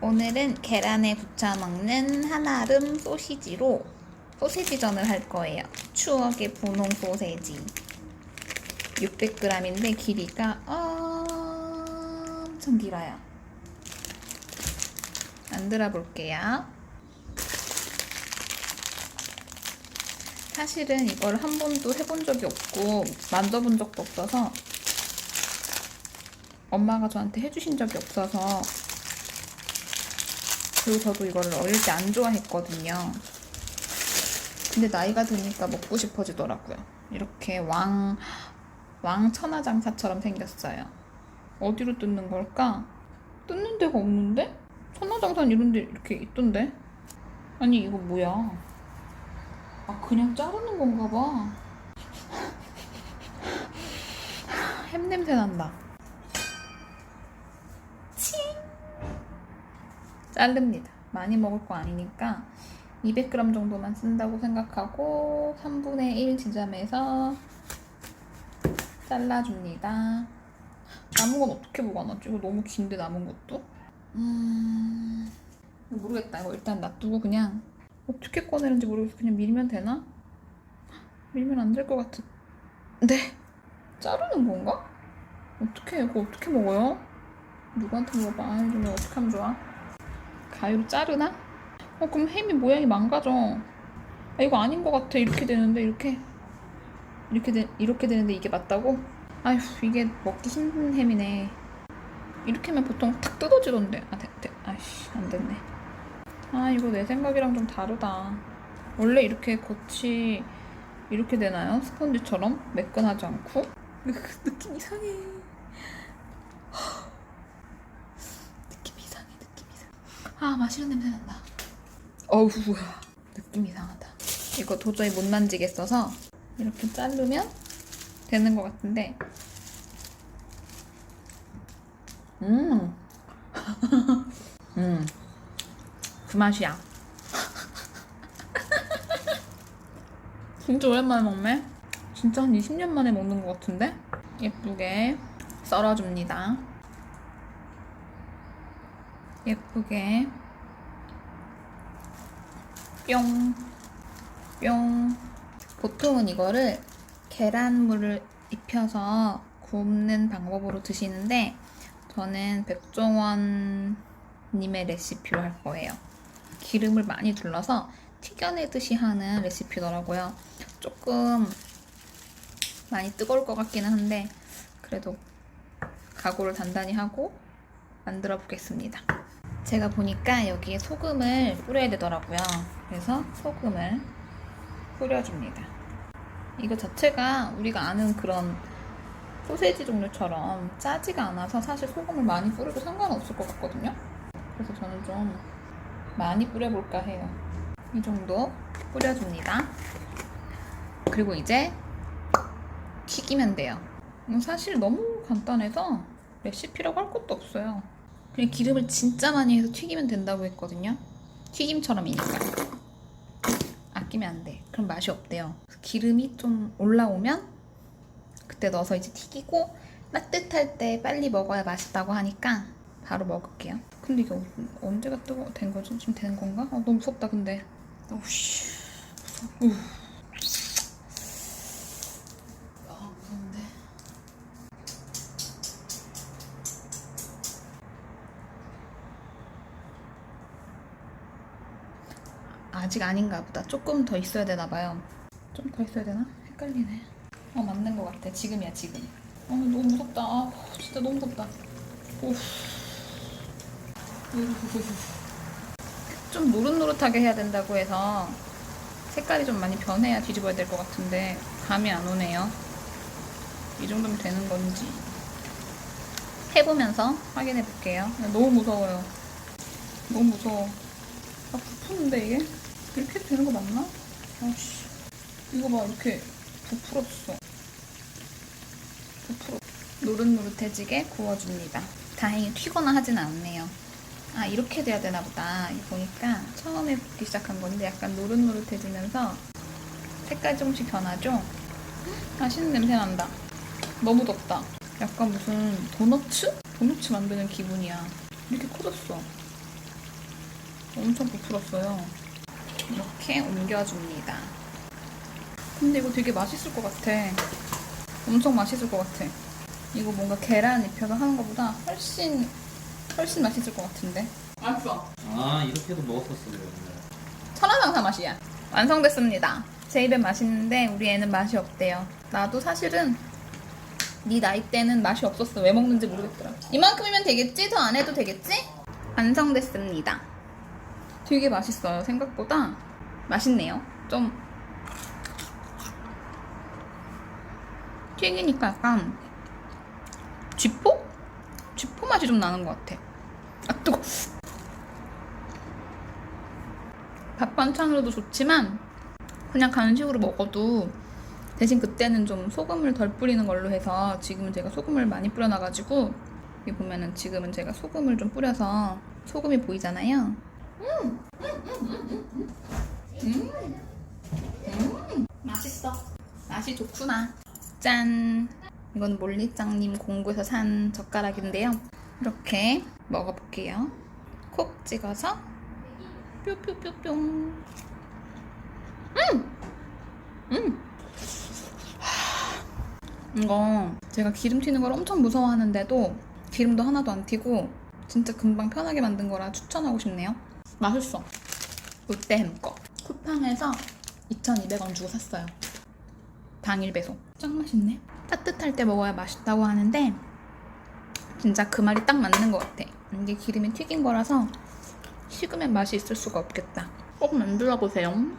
오늘은 계란에 부쳐 먹는 한아름 소시지로 소세지전을 할 거예요. 추억의 분홍 소세지. 600g인데 길이가 엄청 길어요. 만들어 볼게요. 사실은 이걸 한 번도 해본 적이 없고 만져본 적도 없어서 엄마가 저한테 해주신 적이 없어서 그리고 저도 이거를 어릴 때 안 좋아했거든요. 근데 나이가 드니까 먹고 싶어지더라고요. 이렇게 왕, 왕 천하장사처럼 생겼어요. 어디로 뜯는 걸까? 뜯는 데가 없는데? 천하장사는 이런 데 이렇게 있던데? 아니, 이거 뭐야? 아, 그냥 자르는 건가 봐. 햄 냄새 난다. 자릅니다. 많이 먹을 거 아니니까 200g 정도만 쓴다고 생각하고 3분의 1 지점에서 잘라줍니다. 남은 건 어떻게 보관하지? 이거 너무 긴데 남은 것도? 음... 모르겠다. 이거 일단 놔두고 그냥 어떻게 꺼내는지 모르겠어. 그냥 밀면 되나? 밀면 안 될 것 같은. 네. 자르는 건가? 어떻게 그거 어떻게 먹어요? 누구한테 물어봐. 아, 좀 어떻게 하면 좋아? 가위로 자르나? 어 그럼 햄이 모양이 망가져. 아 이거 아닌 것 같아. 이렇게 되는데 이렇게 이렇게 되 이렇게 되는데 이게 맞다고? 아휴 이게 먹기 힘든 햄이네. 이렇게 하면 보통 탁 뜯어지던데. 아 돼, 돼. 아이씨 안 됐네. 아 이거 내 생각이랑 좀 다르다. 원래 이렇게 겉이 이렇게 되나요? 스펀지처럼 매끈하지 않고? 느낌 이상해. 느낌 이상해. 느낌 이상해. 아 마시는 냄새 난다. 어우 느낌 이상하다. 이거 도저히 못 만지겠어서 이렇게 자르면 되는 것 같은데. 음, 음, 그 맛이야. 진짜 오랜만에 먹네. 진짜 한 20년 만에 먹는 것 같은데? 예쁘게 썰어줍니다. 예쁘게 뿅, 뿅. 보통은 이거를 계란물을 입혀서 굽는 방법으로 드시는데 저는 백종원 님의 레시피로 할 거예요. 기름을 많이 둘러서 튀겨내듯이 하는 레시피더라고요. 조금 많이 뜨거울 것 같기는 한데 그래도 각오를 단단히 하고 만들어 보겠습니다. 제가 보니까 여기에 소금을 뿌려야 되더라고요. 그래서 소금을 뿌려줍니다. 이거 자체가 우리가 아는 그런 소세지 종류처럼 짜지가 않아서 사실 소금을 많이 뿌려도 상관없을 것 같거든요. 그래서 저는 좀 많이 뿌려볼까 해요. 이 정도 뿌려줍니다. 그리고 이제 튀기면 돼요. 이건 사실 너무 간단해서 레시피라고 할 것도 없어요. 그냥 기름을 진짜 많이 해서 튀기면 된다고 했거든요. 튀김처럼 이니까. 아끼면 안 돼. 그럼 맛이 없대요. 기름이 좀 올라오면 그때 넣어서 이제 튀기고 따뜻할 때 빨리 먹어야 맛있다고 하니까 바로 먹을게요. 근데 이게 언제가 뜨거 된 거지? 지금 되는 건가? 아, 너무 무섭다 근데. 오씨. 아직 아닌가 보다. 조금 더 있어야 되나 봐요. 좀 더 있어야 되나? 헷갈리네. 어 맞는 것 같아. 지금이야 지금. 아 너무 무섭다. 아 진짜 너무 무섭다. 오. 좀 노릇노릇하게 해야 된다고 해서 색깔이 좀 많이 변해야 뒤집어야 될 것 같은데 감이 안 오네요. 이 정도면 되는 건지 해보면서 확인해 볼게요. 너무 무서워요. 너무 무서워. 아 부푸는데 이게 이렇게 되는 거 맞나? 아씨 이거 봐 이렇게 부풀었어. 부풀어. 노릇노릇해지게 구워줍니다. 다행히 튀거나 하진 않네요. 아 이렇게 돼야 되나 보다 보니까 처음에 붓기 시작한 건데 약간 노릇노릇해지면서 색깔 조금씩 변하죠 맛있는 냄새 난다 너무 덥다 약간 무슨 도너츠? 도너츠 만드는 기분이야 이렇게 커졌어 엄청 부풀었어요. 이렇게 옮겨줍니다. 근데 이거 되게 맛있을 것 같아. 엄청 맛있을 것 같아. 이거 뭔가 계란 입혀서 하는 것보다 훨씬 훨씬 맛있을 것 같은데. 맛있어. 아 이렇게도 먹었었어. 천하장사 맛이야. 완성됐습니다. 제 입엔 맛있는데 우리 애는 맛이 없대요. 나도 사실은 네 나이 때는 맛이 없었어. 왜 먹는지 모르겠더라. 이만큼이면 되겠지? 더 안 해도 되겠지? 완성됐습니다. 되게 맛있어요. 생각보다 맛있네요. 좀 튀기니까 약간 쥐포? 쥐포 맛이 좀 나는 것 같아. 아 뜨거. 밥 반찬으로도 좋지만 그냥 간식으로 먹어도 대신 그때는 좀 소금을 덜 뿌리는 걸로 해서 지금은 제가 소금을 많이 뿌려놔가지고 여기 보면은 지금은 제가 소금을 좀 뿌려서 소금이 보이잖아요. 맛있어. 맛이 좋구나. 짠. 이건 몰리짱님 공구에서 산 젓가락인데요. 이렇게 먹어볼게요. 콕 찍어서 뾰뾰뾰뿅. 음! 음! 하, 이거 제가 기름 튀는 걸 엄청 무서워하는데도 기름도 하나도 안 튀고 진짜 금방 편하게 만든 거라 추천하고 싶네요. 맛있어. 롯데 햄 거. 쿠팡에서 2,200원 주고 샀어요. 당일 배송. 짱 맛있네. 따뜻할 때 먹어야 맛있다고 하는데 진짜 그 말이 딱 맞는 것 같아. 이게 기름이 튀긴 거라서 식으면 맛이 있을 수가 없겠다. 꼭 만들어 보세요.